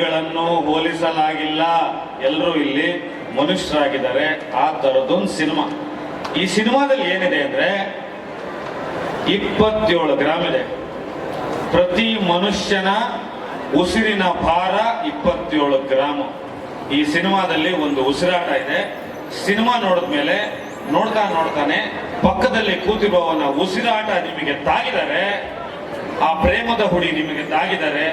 ಗಳನ್ನು ಹೋಲಿಸಲಾಗಿಲ್ಲ. ಎಲ್ಲರೂ ಇಲ್ಲಿ ಮನುಷ್ಯರಾಗಿದ್ದಾರೆ. ಆ ತರದೊಂದು ಸಿನಿಮಾ. ಈ ಸಿನಿಮಾದಲ್ಲಿ ಏನಿದೆ ಅಂದ್ರೆ ಇಪ್ಪತ್ತೇಳು ಗ್ರಾಮ್ ಇದೆ. ಪ್ರತಿ ಮನುಷ್ಯನ ಉಸಿರಿನ ಭಾರ ಇಪ್ಪತ್ತೇಳು ಗ್ರಾಮ್ ಈ ಸಿನಿಮಾದಲ್ಲಿ ಒಂದು ಉಸಿರಾಟ ಇದೆ. ಸಿನಿಮಾ ನೋಡಿದ್ಮೇಲೆ ನೋಡ್ತಾ ನೋಡ್ತಾನೆ, ಪಕ್ಕದಲ್ಲಿ ಕೂತಿರುವವನ ಉಸಿರಾಟ ನಿಮಗೆ ತಾಗಿದರೆ, ಆ ಪ್ರೇಮದ ಹುಡಿ ನಿಮಗೆ ತಾಗಿದರೆ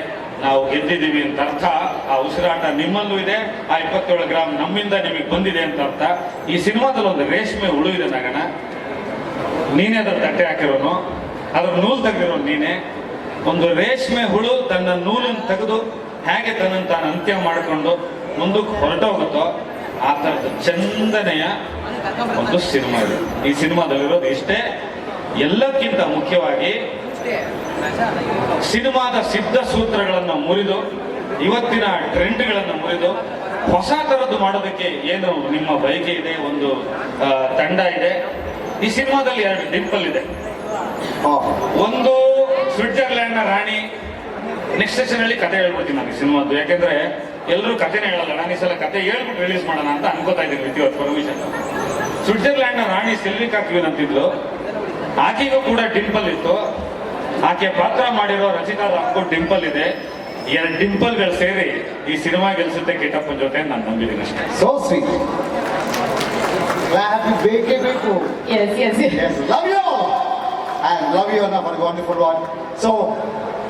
ನಾವು ಗೆದ್ದಿದ್ದೀವಿ ಅಂತ ಅರ್ಥ. ಆ ಉಸಿರಾಟ ನಿಮ್ಮಲ್ಲೂ ಇದೆ, ಆ ಇಪ್ಪತ್ತೇಳು ಗ್ರಾಮ್ ನಮ್ಮಿಂದ ನಿಮಗೆ ಬಂದಿದೆ ಅಂತ ಅರ್ಥ. ಈ ಸಿನಿಮಾದಲ್ಲಿ ಒಂದು ರೇಷ್ಮೆ ಹುಳು ಇದೆ ನಗಣ ನೀನೇ ಅದ್ರ ತಟ್ಟೆ ಹಾಕಿರೋನು. ಅದ್ರ ನೂಲು ತೆಗೆದಿರೋ ನೀನೆ. ಒಂದು ರೇಷ್ಮೆ ಹುಳು ತನ್ನ ನೂಲನ್ನು ತೆಗೆದು ಹೇಗೆ ತನ್ನನ್ನು ತಾನು ಅಂತ್ಯ ಮಾಡಿಕೊಂಡು ಮುಂದಕ್ಕೆ ಹೊರಟೋಗುತ್ತೋ ಆ ಥರದ ಚಂದನೆಯ ಒಂದು ಸಿನಿಮಾ ಇದೆ. ಈ ಸಿನಿಮಾದಲ್ಲಿರೋದು ಇಷ್ಟೇ ಎಲ್ಲಕ್ಕಿಂತ ಮುಖ್ಯವಾಗಿ ಸಿನಿಮಾದ ಸಿದ್ಧ ಸೂತ್ರಗಳನ್ನು ಮುರಿದು ಇವತ್ತಿನ ಟ್ರೆಂಡ್ಗಳನ್ನು ಮುರಿದು ಹೊಸ ಥರದ್ದು ಮಾಡೋದಕ್ಕೆ ಏನು ನಿಮ್ಮ ಬಯಕೆ ಇದೆ ಒಂದು ತಂಡ ಇದೆ. ಈ ಸಿನಿಮಾದಲ್ಲಿ ಎರಡು ಡಿಂಪಲ್ ಇದೆ. ಒಂದು ಸ್ವಿಟ್ಜರ್ಲ್ಯಾಂಡ್ನ ರಾಣಿ. ನೆಕ್ಸ್ಟ್ ಸೆಷನ್ ಅಲ್ಲಿ ಕತೆ ಹೇಳ್ಬಿಡ್ತೀನಿ ನಾನು ಈ ಸಿನಿಮಾದ್ದು. ಯಾಕೆಂದ್ರೆ ಎಲ್ಲರೂ ಕಥೆನೇ ಹೇಳಲ್ಲ. ನಾನು ಈ ಸಲ ಕತೆ ಹೇಳ್ಬಿಟ್ಟು ರಿಲೀಸ್ ಮಾಡೋಣ ಅಂತ ಅನ್ಕೋತಾ ಇದ್ದೀನಿ ಯುವರ್ ಪರ್ಮಿಷನ್ ಸ್ವಿಟ್ಜರ್ಲ್ಯಾಂಡ್ನ ರಾಣಿ ಸಿಲ್ವಿಕಾ ಕ್ವೀನ್ ಅಂತಿದ್ಲು. ಆಕೆಗೂ ಕೂಡ ಡಿಂಪಲ್ ಇತ್ತು. ಆಕೆ ಪಾತ್ರ ಮಾಡಿರೋ ರಚಿತಾ ರಾಮ್ಕೋರ್ ಟಿಂಪಲ್ ಇದೆ. ಎರಡು ಟಿಂಪಲ್ಗಳು ಸೇರಿ ಈ ಸಿನಿಮಾ ಗೆಳಿಸುತ್ತೆ ಕೆಟಫ್ ಜೊತೆ ನಾನು ಬಂದಿದ್ದೀನಿ ಅಷ್ಟೇ. ಸೊ ಸ್ವಿ ವೈ ಬೇಕು ಎ ಎಸ್ ಲವ್ ಯು ಆ ಲವ್ ಯು ನ ವರ್ಗ ಫುಡ್ ವಾನ್ ಸೋ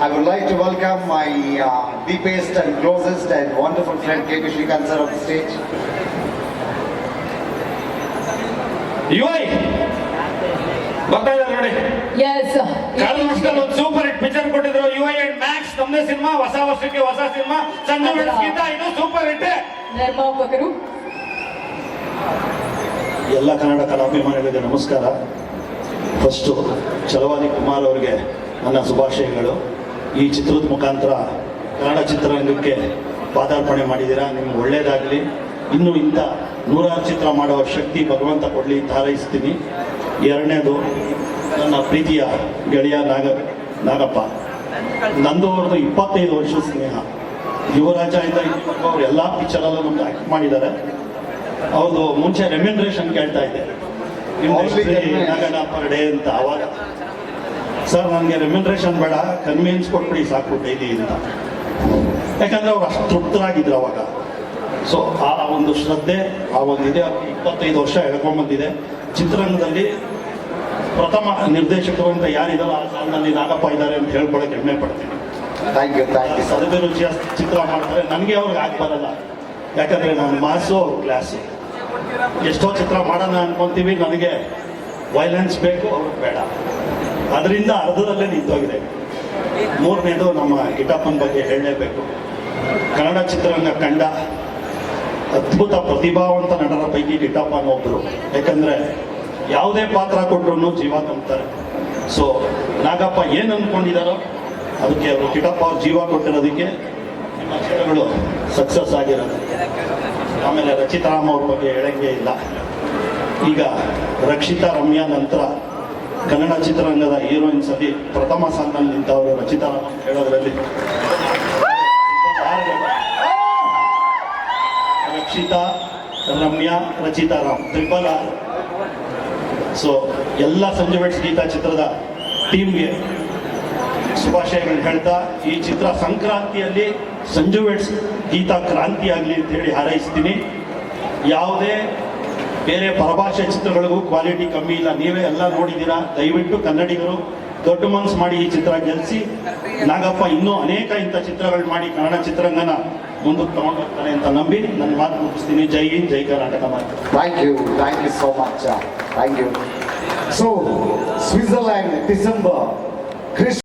ಐ ವು light you welcome I ದೀಪೆ ಸ್ಟಾಂಡ್ ಅಂಡ್ ವಂಡರ್ ಫ್ರೆಂಡ್ ಕೆ ವಿಶ್ಗಾಂತ್ ಸರ್ ಅವ್ ಸ್ಟೇ ಯು ಐ ನೋಡಿ. ಯಲ್ ಸಿನಿಮಾ ಹೊಸ ವರ್ಷಕ್ಕೆ ಹೊಸ ಸಿನಿಮಾ ಬೆಳಸ್ಗಿಂತ ಇದು ಸೂಪರ್ ಹಿಟ್ ನಿರ್ಮಾಪಕರು? ಎಲ್ಲ ಕನ್ನಡ ಕಲಾಭಿಮಾನಿಗಳಿಗೆ ನಮಸ್ಕಾರ. ಫಸ್ಟು ಚಲವಾದಿ ಕುಮಾರ್ ಅವರಿಗೆ ನನ್ನ ಶುಭಾಶಯಗಳು. ಈ ಚಿತ್ರದ ಮುಖಾಂತರ ಕನ್ನಡ ಚಿತ್ರರಂಗಕ್ಕೆ ಪಾದಾರ್ಪಣೆ ಮಾಡಿದ್ದೀರಾ? ನಿಮ್ಗೆ ಒಳ್ಳೇದಾಗಲಿ. ಇನ್ನು ಇಂಥ ನೂರಾರು ಚಿತ್ರ ಮಾಡುವ ಶಕ್ತಿ ಭಗವಂತ ಕೊಡಲಿ ಅಂತ ಹಾರೈಸ್ತೀನಿ. ಎರಡನೇದು ನನ್ನ ಪ್ರೀತಿಯ ಗೆಳೆಯ ನಾಗ ನಾಗಪ್ಪ. ನಂದು ಅವ್ರದ್ದು ಇಪ್ಪತ್ತೈದು ವರ್ಷ ಸ್ನೇಹ. ಯುವರಾಜ ಅಂತ ಅವ್ರು ಎಲ್ಲ ಪಿಕ್ಚರಲ್ಲೂ ನಮ್ಗೆ ಆಕ್ಟ್ ಮಾಡಿದ್ದಾರೆ. ಅವ್ರದ್ದು ಮುಂಚೆ ರೆಮ್ಯುನರೇಷನ್ ಕೇಳ್ತಾ ಇದ್ದೆ. ಪರ್ ಡೇ ಅಂತ ಅವಾಗ. ಸರ್ ನನಗೆ ರೆಮ್ಯುನರೇಷನ್ ಬೇಡ ಕನ್ವಿನ್ಸ್ ಕೊಟ್ಬಿಡಿ ಸಾಕು ಡೈಲಿ ಅಂತ. ಯಾಕಂದ್ರೆ ಅವ್ರು ಅಷ್ಟು ತೃಪ್ತರಾಗಿದ್ರು ಅವಾಗ. ಸೊ ಆ ಒಂದು ಶ್ರದ್ಧೆ ಆ ಒಂದು ಇದೆ ಇಪ್ಪತ್ತೈದು ವರ್ಷ ಎಳ್ಕೊಂಡ್ಬಂದಿದೆ ಚಿತ್ರರಂಗದಲ್ಲಿ ಪ್ರಥಮ ನಿರ್ದೇಶಕರು ಅಂತ ಯಾರಿದಲ್ಲ ಆ ಸಾಲಿನಲ್ಲಿ ನಾಗಪ್ಪ ಇದ್ದಾರೆ ಅಂತ ಹೇಳ್ಕೊಳಕ್ಕೆ ಹೆಮ್ಮೆ ಪಡ್ತೀನಿ. ಥ್ಯಾಂಕ್ ಯು ಥ್ಯಾಂಕ್ ಯು ಸದಬೆ ರುಚಿಯ ಚಿತ್ರ ಮಾಡ್ತಾರೆ. ನನಗೆ ಅವ್ರಿಗೆ ಆಗಿ ಬರಲ್ಲ. ಯಾಕಂದ್ರೆ ನಾನು ಮಾಸು ಅವ್ರ ಕ್ಲಾಸು ಎಷ್ಟೋ ಚಿತ್ರ ಮಾಡೋಣ ಅನ್ಕೊಂತೀವಿ ನನಗೆ ವೈಲೆನ್ಸ್ ಬೇಕು ಅವ್ರಿಗೆ ಬೇಡ. ಅದರಿಂದ ಅರ್ಧದಲ್ಲೇ ನಿಂತೋಗಿದೆ. ಮೂರನೇದು ನಮ್ಮ ಗಿಟಪ್ಪನ ಬಗ್ಗೆ ಹೇಳಲೇಬೇಕು. ಕನ್ನಡ ಚಿತ್ರರಂಗ ಕಂಡ ಅದ್ಭುತ ಪ್ರತಿಭಾವಂತ ನಟರ ಪೈಕಿ ಗಿಟಪ್ಪನ ಒಬ್ಬರು ಯಾಕಂದ್ರೆ ಯಾವುದೇ ಪಾತ್ರ ಕೊಟ್ಟರು ಜೀವ ತುಂಬ್ತಾರೆ. ಸೊ ನಾಗಪ್ಪ ಏನು ಅಂದ್ಕೊಂಡಿದ್ದಾರೋ ಅದಕ್ಕೆ ಅವರು ಕಿಟಪ್ಪ ಅವ್ರು ಜೀವ ಕೊಟ್ಟಿರೋದಕ್ಕೆ ನಿಮ್ಮ ಚಿತ್ರಗಳು ಸಕ್ಸಸ್ ಆಗಿರೋದು. ಆಮೇಲೆ ರಚಿತಾರಾಮ್ ಅವ್ರ ಬಗ್ಗೆ ಹೇಳಂಗೆ ಇಲ್ಲ. ಈಗ ರಕ್ಷಿತಾ ರಮ್ಯಾ ನಂತರ ಕನ್ನಡ ಚಿತ್ರರಂಗದ ಸತಿ ಪ್ರಥಮ ಸಾಲಿನಲ್ಲಿ ನಿಂತವರು ರಚಿತಾರಾಮ್ ಅಂತ ಹೇಳೋದ್ರಲ್ಲಿ. Rakshita, Ramya Rachita Ram triple R so ಎಲ್ಲ ಸಂಜೆ ಬೆಟ್ಸ್ ಗೀತಾ ಚಿತ್ರದ ಟೀಮ್ಗೆ ಶುಭಾಶಯಗಳು ಹೇಳ್ತಾ, ಈ ಚಿತ್ರ ಸಂಕ್ರಾಂತಿಯಲ್ಲಿ ಸಂಜು ವೆಟ್ಸ್ ಗೀತಾ ಕ್ರಾಂತಿ ಆಗಲಿ ಅಂತ ಹೇಳಿ ಹಾರೈಸ್ತೀನಿ. ಯಾವುದೇ ಬೇರೆ ಪರಭಾಷೆ ಚಿತ್ರಗಳಿಗೂ ಕ್ವಾಲಿಟಿ ಕಮ್ಮಿ ಇಲ್ಲ. ನೀವೇ ಎಲ್ಲ ನೋಡಿದ್ದೀರಾ? ದಯವಿಟ್ಟು ಕನ್ನಡಿಗರು ದೊಡ್ಡ ಮನಸ್ಸು ಮಾಡಿ ಈ ಚಿತ್ರ ಗೆಲ್ಲಿಸಿ ನಾಗಪ್ಪ ಇನ್ನೂ ಅನೇಕ ಇಂಥ ಚಿತ್ರಗಳು ಮಾಡಿ ಕನ್ನಡ ಚಿತ್ರರಂಗನ ಮುಂದಕ್ಕೆ ತಗೊಂಡು ಹೋಗ್ತಾರೆ ಅಂತ ನಂಬಿ ನನ್ನ ಮಾತು ಮುಗಿಸ್ತೀನಿ ಜೈ ಹಿಂದ್ ಜೈ ಕರ್ನಾಟಕ ಮಾತು Thank you, thank you so much. uh, Thank you. So, Switzerland, December, Christmas.